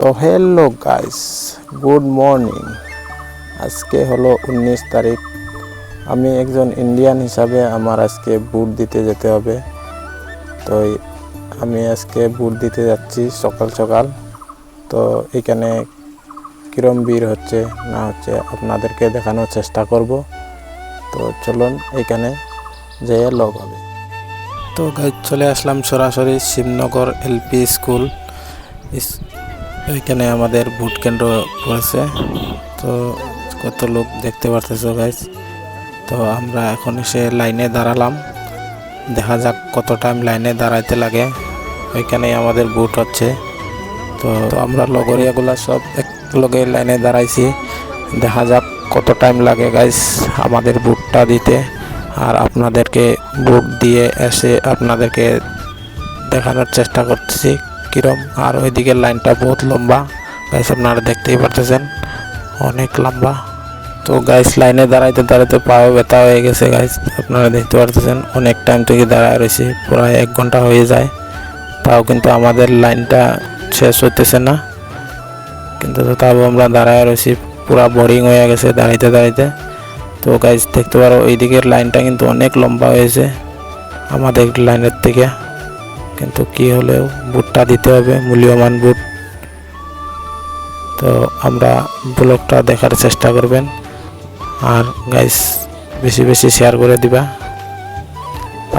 তো hello guys good morning আজকে হলো উনিশ তারিখ। আমি একজন ইন্ডিয়ান হিসাবে আমার আজকে বুট দিতে যেতে হবে। তো আমি আজকে বুট দিতে যাচ্ছি সকাল সকাল। তো এখানে কিরম ভিড় হচ্ছে না হচ্ছে আপনাদেরকে দেখানোর চেষ্টা করব। তো চলুন এখানে যেয়ে লগ হবে। তো চলে আসলাম সরাসরি শিবনগর এলপি স্কুল। এখানে আমাদের বুট কেন্দ্র পড়েছে। তো কত লোক দেখতে পারতেছ গাইজ তো আমরা এখন এসে লাইনে দাঁড়ালাম। দেখা যাক কত টাইম লাইনে দাঁড়াইতে লাগে। ওইখানেই আমাদের বুট হচ্ছে। তো তো আমরা লগরিয়াগুলা সব এক লগে লাইনে দাঁড়াইছি। দেখা যাক কত টাইম লাগে গাইজ আমাদের বুটটা দিতে। আর আপনাদেরকে বুট দিয়ে এসে আপনাদেরকে দেখানোর চেষ্টা করতেছি। কিরম? আর ওই দিকের লাইনটা বহুত লম্বা। গাইস, আপনারা দেখতেই পারতেছেন, অনেক লম্বা। তো গাইস, লাইনে দাঁড়াইতে দাঁড়াইতে পাও ব্যথা হয়ে গেছে, গাইস। আপনারা দেখতে পারতেছেন, অনেক টাইম থেকে দাঁড়ায় রয়েছি, প্রায় এক ঘণ্টা হয়ে যায়। তাও কিন্তু আমাদের লাইনটা শেষ হইতেছে না। কিন্তু তাও আমরা দাঁড়ায় রয়েছি, পুরা বোরিং হয়ে গেছে দাঁড়াইতে দাঁড়াইতে। তো গাইস, দেখতে পারো এই দিকের লাইনটা কিন্তু অনেক লম্বা হয়েছে, আমাদের লাইনের থেকে। কিন্তু কি হলেও বুটটা দিতে হবে, মূল্যবান বুট। তো আমরা ব্লগটা দেখার চেষ্টা করবেন। আর গাইস বেশি বেশি শেয়ার করে দিবা।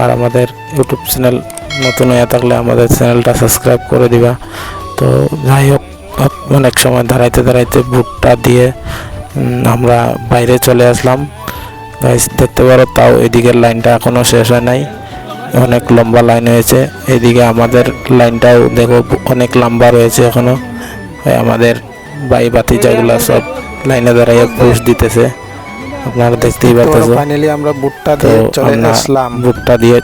আর আমাদের ইউটিউব চ্যানেল নতুন হয়ে থাকলে আমাদের চ্যানেলটা সাবস্ক্রাইব করে দিবা। তো যাই হোক, অনেক সময় দাঁড়াইতে দাঁড়াইতে বুটটা দিয়ে আমরা বাইরে চলে আসলাম। গাইস দেখতে পারো, তাও এদিকের লাইনটা এখনও শেষ হয় নাই। অনেক লম্বা লাইন হয়েছে। এদিকে আমাদের লাইনটাও দেখো অনেক লম্বা রয়েছে এখনও। আমাদের বাই বাতি যেগুলো সব লাইনে দাঁড়াইয়া পুষ দিতেছে। আপনারা দেখতেই পাচ্ছেন ফাইনালি আমরা বুটটা দিয়ে চলে আসলাম। বুটটা দিয়ে